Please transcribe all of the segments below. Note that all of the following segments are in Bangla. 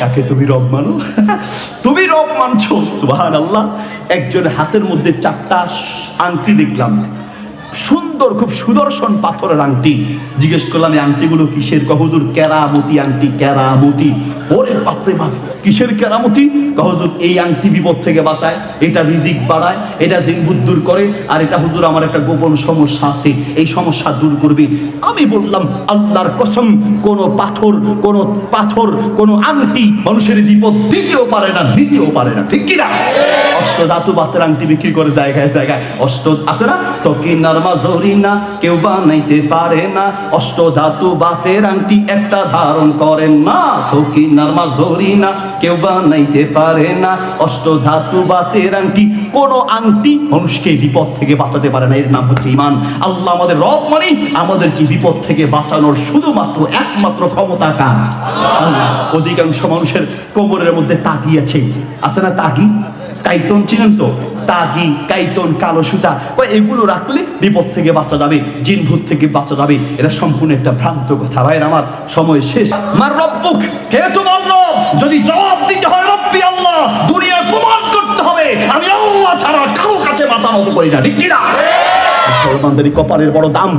কাকে তুমি রব মানো? তুমি রব মানছো সুবাহ আল্লাহ একজনের হাতের মধ্যে চারটা আংটি দেখলাম। সুন্দর, খুব সুদর্শন পাথরের আংটি। জিজ্ঞেস করলাম, এই আংটিগুলো কিসের? কহজুর কেরামতি আংটি, কেরামতি। ওরে বাপরে বাপ, কিসের কেরামতি? কহজুর এই আংটি বিপদ থেকে বাঁচায়, এটা রিজিক বাড়ায়, এটা জিনভূত দূর করে, আর এটা, হুজুর, আমার একটা গোপন সমস্যা আছে, এই সমস্যা দূর করবে। আমি বললাম, আল্লাহর কসম, কোন পাথর কোন পাথর, কোন আংটি মানুষের বিপদ দিতেও পারে না, নিতেও পারে না। ঠিক কিনা? অষ্ট ধাতু বাতের আংটি বিক্রি করে জায়গায় জায়গায়। অষ্ট আছে না? সকিনার মাজরি না, কেউ বানাইতে পারে না। অষ্ট ধাতু বাতের আংটি একটা ধারণ করেন না। সকিনার মাজরি না, কেউ বানাইতে পারে না। অষ্ট ধাতু বাতের আংটি কোন আংটি মানুষকে বিপদ থেকে বাঁচাতে পারে না। এর নাম হচ্ছে ইমান আল্লাহ আমাদের রব মানে আমাদেরকে বিপদ থেকে বাঁচানোর শুধুমাত্র একমাত্র ক্ষমতা আল্লাহ। অধিকাংশ মানুষের কোমরের মধ্যে তাগি আছে। আছে না তাগি? কাইতন চিনেন তো তাগি, কাইতন, কালো সুতা। এগুলো রাখলে বিপদ থেকে বাঁচা যাবে জিন ভূত থেকে বাঁচা যাবে। এটা সম্পূর্ণ একটা ভ্রান্ত কথা। ভাইয়ের আমার, সময় শেষ। মার রব্বুক, কে তোমার রব? যদি জবাব দিতে হয়, রব্বি আল্লাহ, দুনিয়ায় প্রমাণ করতে হবে। আমি আল্লাহ ছাড়া কারও কাছে মাথা নত করি না, ঠিক কিনা? মুসলমানদের কপালের বড় দাম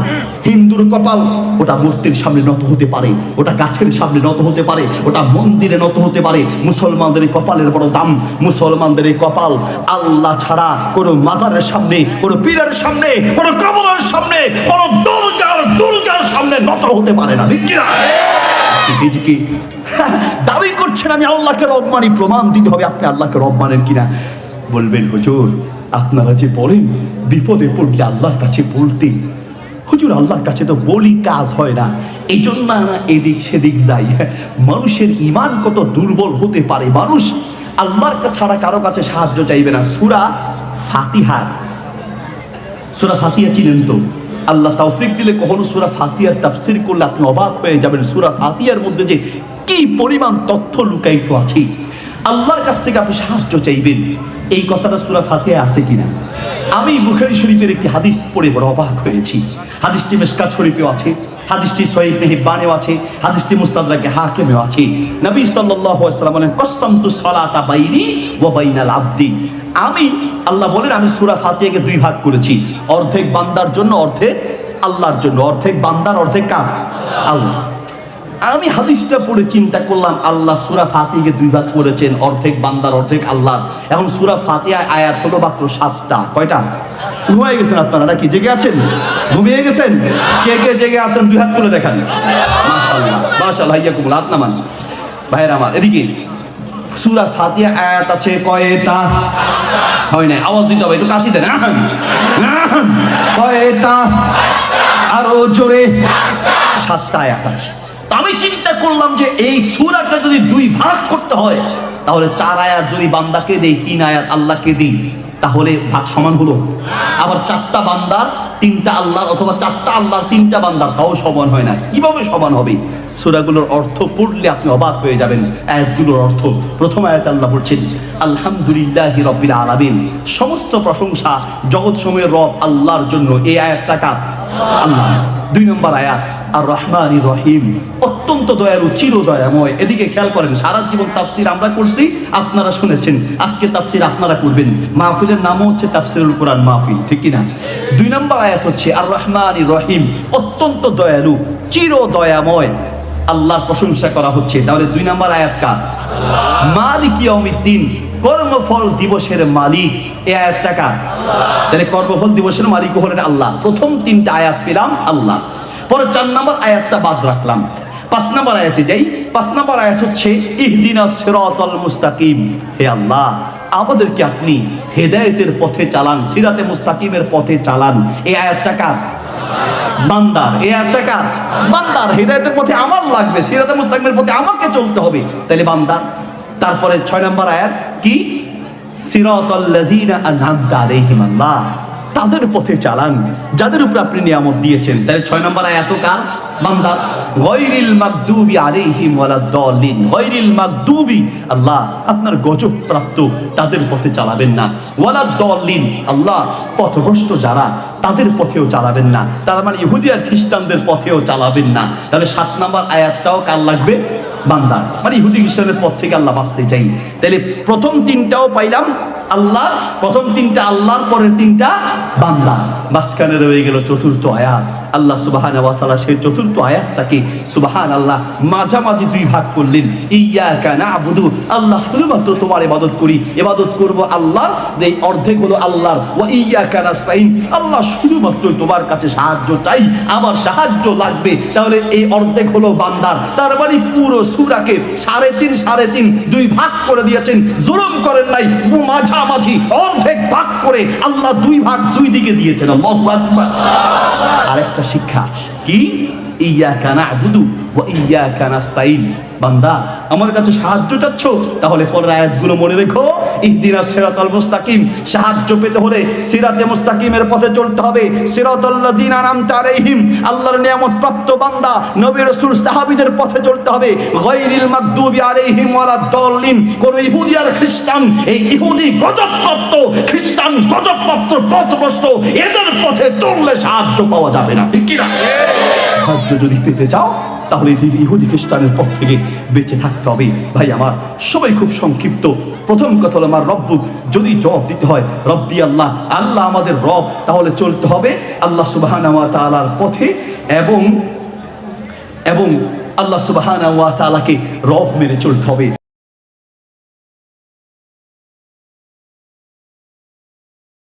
হিন্দুর কপাল, ওটা মূর্তির সামনে নত হতে পারে, ওটা গাছের সামনে নত হতে পারে, ওটা মন্দিরে নত হতে পারে। মুসলমানদের কপালের বড় দাম, মুসলমানদের কপাল আল্লাহ ছাড়া কোনো মাজারের সামনে, কোনো পীরের সামনে, কোনো কবরের সামনে, কোনো দুর্গার দুর্গার সামনে নত হতে পারে না কিনা? নিজেকে দাবি করছেন আমি আল্লাহকে রব মানি, প্রমাণ দিতে হবে আপনি আল্লাহকে রব মানেন কিনা। বলবেন, হুজুর, আপনারা যে বলেন, বিপদে পড়লে আল্লাহর কাছে বলতে হুজুর, আল্লাহর কাছে তো বলি কাজ হয় না। এই জন্য আমরা এদিক সেদিক যাই। মানুষের ইমান কত দুর্বল হতে পারে মানুষ? আল্লাহর ছাড়া কারও কাছে সাহায্য চাইবে না। সুরা ফাতিহার সুরা ফাতিয়া চিনেন তো? আল্লাহ তৌফিক দিলে কখনো সুরা ফাতিয়ার তাফসির করলে আপনি অবাক হয়ে যাবেন। সুরা ফাতিয়ার মধ্যে যে কি পরিমাণ তথ্য লুকায়িত আছে। আল্লাহর কাছ থেকে আপনি সাহায্য চাইবেন। এই কথাটা সুরা ফাতিয়া আছে কিনা? আমি বুখারি শরীফের একটি হাদিস পড়ে বড় অবাক হয়েছি। হাদিসটি মেসকাত শরীফেও আছে, হাদিসটি সহিব মেহিবানেও আছে, হাদিসটি মুস্তাদরাকে হাকিমেও আছে। নবী সাল্লাল্লাহু আলাইহি ওয়াসাল্লাম বলেন, কসসামতু সালাতা বাইনি বাইনাল আবদি। আমি, আল্লাহ বলেন, আমি সূরা ফাতিহাকে দুই ভাগ করেছি। অর্ধেক বান্দার জন্য অর্ধেক আল্লাহর জন্য। অর্ধেক বান্দার, অর্ধেক কার? আল্লাহ। আমি হাদিসটা পড়ে চিন্তা করলাম, আল্লাহ সুরা ফাতিকে দুই ভাগ করেছেন, অর্ধেক বান্দার, অর্ধেক আল্লাহ এখন সুরা ফাতিহা আয়াত হলো মাত্র সাতটা, কয়টা? ঘুমিয়ে গেছেন আপনারা নাকি? জেগে আছেন? ঘুমিয়ে গেছেন? কে কে জেগে আছেন? দুই হাত তুলে দেখান। মাশাআল্লাহ মাশাআল্লাহ ইয়া কুমুল হাত নামান। ভাইয়ের আমার, এদিকে সুরা ফাতিহা আয়াত আছে কয়টা? হয় নাই, আওয়াজ দিতে হবে, একটু কাশি দেন। কয়টা? আরও জোরে। সাতটা আয়াত আছে। আমি চিন্তা করলাম যে এই সুরাকে যদি দুই ভাগ করতে হয়, তাহলে চার আয়াত যদি বান্দাকে দেই, তিন আয়াত আল্লাহকে দিই, তাহলে ভাগ সমান হলো। আবার চারটা বান্দার তিনটা আল্লাহর অথবা চারটা আল্লাহর তিনটা বান্দার, তাও সমান হয় না। কীভাবে সমান হবে? সুরাগুলোর অর্থ পড়লে আপনি অবাক হয়ে যাবেন। আয়াতগুলোর অর্থ, প্রথম আয়াত আল্লাহ বলছেন, আলহামদুলিল্লাহ রব্বিল আলামিন। সমস্ত প্রশংসা জগৎ সময়ের রব আল্লাহর জন্য। এই আয়াতটা কার? আল্লাহ। দুই নম্বর আয়াত আর রহমান রহিম। অত্যন্ত দয়ালু চির দয়াময় এদিকে খেয়াল করেন, সারা জীবন তাফসির আমরা করছি, আপনারা শুনেছেন। আজকে তাফসির আপনারা করবেন। মাহফিলের নামও হচ্ছে তাফসিরুল কোরআন মাহফিল, ঠিক কিনা? দুই নম্বর আয়াত হচ্ছে আর রহমান রহিম, অত্যন্ত দয়ালু চির দয়াময় আল্লাহর প্রশংসা করা হচ্ছে। তাহলে দুই নম্বর আয়াত কার? মালিক ইয়াউমিদ্দিন, কর্মফল দিবসের মালিক। এ আয়াতটা কার? তাহলে কর্মফল দিবসের মালিক হলেন আল্লাহ। প্রথম তিনটা আয়াত পেলাম আল্লাহ। পরে চার নম্বর আয়াতটা বাদ রাখলাম। পাঁচ নম্বর আয়াতে যাই। পাঁচ নম্বর আয়াত হচ্ছে, ইহদিনা সিরাতাল মুস্তাকিম। হে আল্লাহ, আমাদেরকে আপনি হেদায়েতের পথে চালান, সিরাতে মুস্তাকিমের পথে চালান। এই আয়াতটা কার? বান্দার। এই আয়াতটা কার? বান্দার। হেদায়েতের পথে আমার লাগবে, সিরাতে মুস্তাকিমের পথে আমাকে চলতে হবে। তাহলে বান্দার। তারপরে ছয় নম্বর আয়াত, কি? সিরাতাল্লাযীনা আনআমতা আলাইহিম আল্লাহ। তাদের পথে চালান, যাদের উপর আপনি নিয়ামত দিয়েছেন। তাহলে ছয় নম্বর আয়াত কার? বান্দার গৈরিল মাকদুবি আলাইহিম ওয়ালাদ-দাল্লিন গৈরিল মাকদুবি আল্লাহ, আপনার গজব প্রাপ্ত, তাদের পথে চালাবেন না। ওয়ালাদ-দাল্লিন আল্লাহ, পথভ্রষ্ট যারা, তাদের পথেও চালাবেন না। তার মানে ইহুদি আর খ্রিস্টানদের পথেও চালাবেন না। তাহলে সাত নম্বর আয়াতটাও কার লাগবে? বান্দা মানে ইহুদি খ্রিস্টানের পথ থেকে আল্লাহ বাঁচতে চাই। তাহলে প্রথম তিনটাও পাইলাম। আল্লাহ প্রথম তিনটা আল্লাহর, পরের তিনটা বান্দা। মাঝখানে রয়ে গেল চতুর্থ আয়াত। আল্লাহ সুবাহান তাআলা সেই চতুর্থ আয়াতটাকে সুবাহান আল্লাহ মাঝামাঝি দুই ভাগ করলেন। ইয়া কানা আবুদু আল্লাহ শুধুমাত্র তোমার ইবাদত করি। ইবাদত করব আল্লাহর, এই অর্ধেক হলো আল্লাহর। ও ইয়া কানা স্তাইন আল্লাহ শুধুমাত্র তোমার কাছে সাহায্য চাই, আমার সাহায্য লাগবে। তাহলে এই অর্ধেক হলো বান্দার। তার মানে পুরো সুরাকে সাড়ে তিন সাড়ে তিন, দুই ভাগ করে দিয়েছেন। জুলুম করেন নাই মাঝামাঝি, অর্ধেক ভাগ করে আল্লাহ দুই ভাগ দুই দিকে দিয়েছেন আর একটা শিক্ষা আছে, কি? ইয়া কানা ইয়া কানাস্তাইন বান্দা, আমার কাছে সাহায্য চাচ্ছ? তাহলে পরের আয়াতগুলো মনে রেখো। ইহদিনা সিরাতাল মুস্তাকিম। সাহায্য পেতে হলে সিরাতে মুস্তাকিমের পথে চলতে হবে। সিরাতাল্লাযিনা আনআমতা আলাইহিম। আল্লাহর নিয়ামত প্রাপ্ত বান্দা, নবী রাসূল সাহাবীদের পথে চলতে হবে। গায়রিল মাগদুবি আলাইহিম ওয়ালাদ দাল্লিন। কোন ইহুদি আর খ্রিস্টান, এই ইহুদি গজবপ্রাপ্ত খ্রিস্টান গজবপ্রাপ্ত পথভ্রষ্ট, এদের পথে চললে সাহায্য পাওয়া যাবে না। ঠিক কি না সাহায্য যদি পেতে চাও তাহলে ইহুদি খ্রিস্টানের পথ থেকে বেঁচে থাকতে হবে। ভাই, আমার সবাই খুব সংক্ষিপ্ত। প্রথম কথা হলো, আমার রব্বু যদি জবাব দিতে হয়, রব্বি আল্লাহ আল্লাহ আমাদের রব, তাহলে চলতে হবে আল্লাহ সুবাহানা ওয়া তাআলার পথে এবং এবং আল্লাহ সুবাহানা তালাকে রব মেনে চলতে হবে।